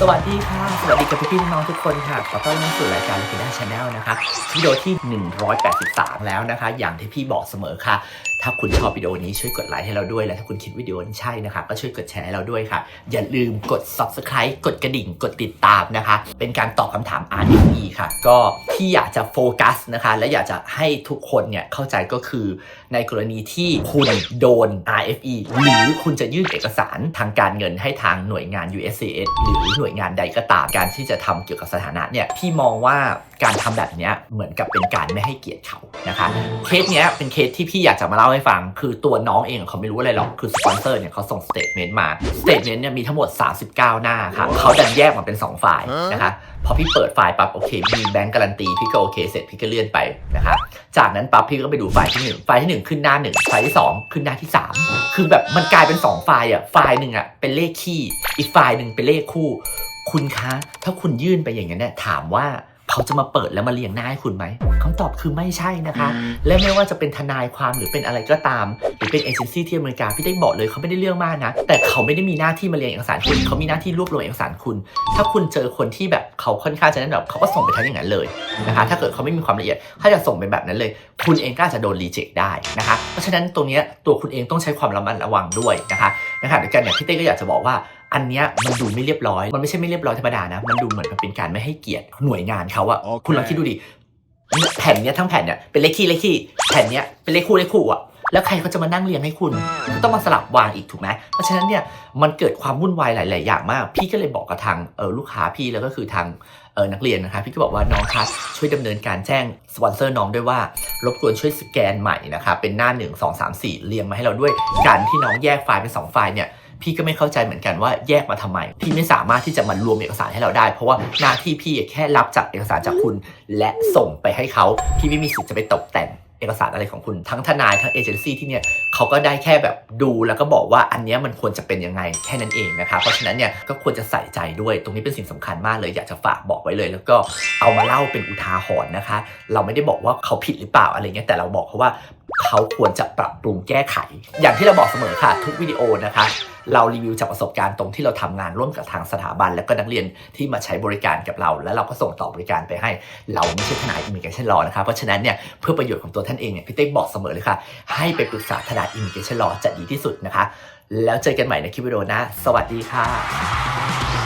สวัสดีค่ะ วัสดีกับพี่ๆน้องๆทุกคนค่ะ ขอต้อนรับสู่รายการ l u c i n a Channel นะคะวิดีโอที่ 183 แล้วนะคะ อย่างที่พี่บอกเสมอค่ะ ถ้าคุณชอบวิดีโอนี้ช่วยกดไลค์ให้เราด้วย และถ้าคุณคิดวิดีโอนี้ใช่นะคะ ก็ช่วยกดแชร์ให้เราด้วยค่ะ อย่าลืมกด subscribe กดกระดิ่ง กดติดตามนะคะ เป็นการตอบคำถาม RFE ค่ะ ก็ที่อยากจะโฟกัสนะคะ และอยากจะให้ทุกคนเนี่ยเข้าใจก็คือ ในกรณีที่คุณโดน RFE หรือคุณจะยื่นเอกสารทางการเงินให้ทางหน่วยงาน USCS หรือหน่วยงานใดก็ตามการที่จะทำเกี่ยวกับสถานะเนี่ยพี่มองว่าการทำแบบนี้เหมือนกับเป็นการไม่ให้เกียรติเขานะคะเคสเนี้ยเป็นเคสที่พี่อยากจะมาเล่าให้ฟัง คือตัวน้องเองเขาไม่รู้อะไรหรอกคือสปอนเซอร์เนี่ยเขาส่งสเตทเมนต์มาสเตทเมนต์เนี่ยมีทั้งหมด 39 หน้าค่ะเขาดันแยกมาเป็น2ไฟล์นะคะพอพี่เปิดไฟล์ปั๊บโอเคมีแบงก์การันตีพี่ก็โอเคเสร็จพี่ก็เลื่อนไปนะคะจากนั้นปั๊บพี่ก็ไปดูไฟล์ที่ 1 ไฟล์ที่ 1 ขึ้นหน้า 1 ไฟล์ที่ 2 ขึ้นหน้าที่ 3 คือแบบมันกลายเป็น 2 ไฟล์อะไฟล์หนึ่งอะเป็นเลขคี่ อีกไฟล์หนึ่งเป็นเลขคู่ คุณคะ ถ้าคุณยื่นไปอย่างนั้นเนี่ยถามว่าเขาจะมาเปิดแล้วมาเรียงหน้าให้คุณไหมคำตอบคือไม่ใช่นะคะ และไม่ว่าจะเป็นทนายความหรือเป็นอะไรก็ตาม หรือเป็นเอเจนซี่ที่อเมริกาพี่ได้บอกเลยเขาไม่ได้เรื่องมากนะ แต่เขาไม่ได้มีหน้าที่มาเรียงเอกสารคุณเขามีหน้าที่รวบรวมเอกสารคุณ ถ้าคุณเจอคนที่แบบเขาค่อนข้างจะนั่นแบบเขาก็ส่งไปทั้งอย่างนั้นเลยนะคะ ถ้าเกิดเขาไม่มีความละเอียดถ้าจะส่งไปแบบนั้นเลย คุณเองก็อาจจะโดนรีเจ็คได้นะคะ เพราะฉะนั้นตรงเนี้ยตัวคุณเองต้องใช้ความระมัดระวังด้วยนะคะนะคะเดียวกันเนี่ยพี่เต้ก็อยากจะบอกว่า อันเนี้ยมันดูไม่เรียบร้อย มันไม่ใช่ไม่เรียบร้อยธรรมดานะ มันดูเหมือนมันเป็นการไม่ให้เกียรติหน่วยงานเขาอะโอเคคุณลองคิดดูดิเนี่ยแผ่นเนี้ยทั้งแผ่นเนี่ยเป็นเลขคี่เลขคี่แผ่นเนี้ยเป็นเลขคู่เลขคู่อะแล้วใครเขาจะมานั่งเรียงให้คุณก็ต้องมาสลับวางอีกถูกไหมเพราะฉะนั้นเนี่ยมันเกิดความวุ่นวายหลาย ๆ อย่างมาก พี่ก็เลยบอกกับทางเออลูกค้าพี่แล้วก็คือทางเออนักเรียนนะคะพี่ก็บอกว่าน้องคะช่วยดำเนินการแจ้งสปอนเซอร์น้องด้วยว่ารบกวนช่วยสแกนใหม่นะคะเป็นหน้า 1 2 3 4 เรียงมาให้เราด้วยการที่น้องแยกไฟล์เป็นสองไฟล์เนี่ย พี่ก็ไม่เข้าใจเหมือนกันว่าแยกมาทำไม พี่ไม่สามารถที่จะมารวมเอกสารให้เราได้ เพราะว่าหน้าที่พี่แค่รับจากเอกสารจากคุณ และส่งไปให้เขาพี่ไม่มีสิทธิ์จะไปตกแต่งเอกสารอะไรของคุณทั้งทนายทั้งเอเจนซี่ที่เนี่ยเขาก็ได้แค่แบบดูแล้วก็บอกว่าอันนี้มันควรจะเป็นยังไงแค่นั้นเองนะคะเพราะฉะนั้นเนี่ยก็ควรจะใส่ใจด้วยตรงนี้เป็นสิ่งสำคัญมากเลยอยากจะฝากบอกไว้เลย แล้วก็เอามาเล่าเป็นอุทาหรณ์นะคะ เราไม่ได้บอกว่าเขาผิดหรือเปล่าอะไรเงี้ยแต่เราบอกเขาว่า เขาควรจะปรับปรุงแก้ไข อย่างที่เราบอกเสมอค่ะ ทุกวิดีโอนะคะ เรารีวิวจากประสบการณ์ตรงที่เราทำงานร่วมกับทางสถาบัน และก็นักเรียนที่มาใช้บริการกับเรา แล้วเราก็ส่งต่อบริการไปให้ เราไม่ใช่ทนายอิมิเกชันลอนะคะ เพราะฉะนั้นเนี่ยเพื่อประโยชน์ของตัวท่านเองเนี่ยพี่เต้บอกเสมอเลยค่ะ ให้ไปปรึกษาทนายอิมิเกชันลอจะดีที่สุดนะคะ แล้วเจอกันใหม่ในคลิปวิดีโอนะ สวัสดีค่ะ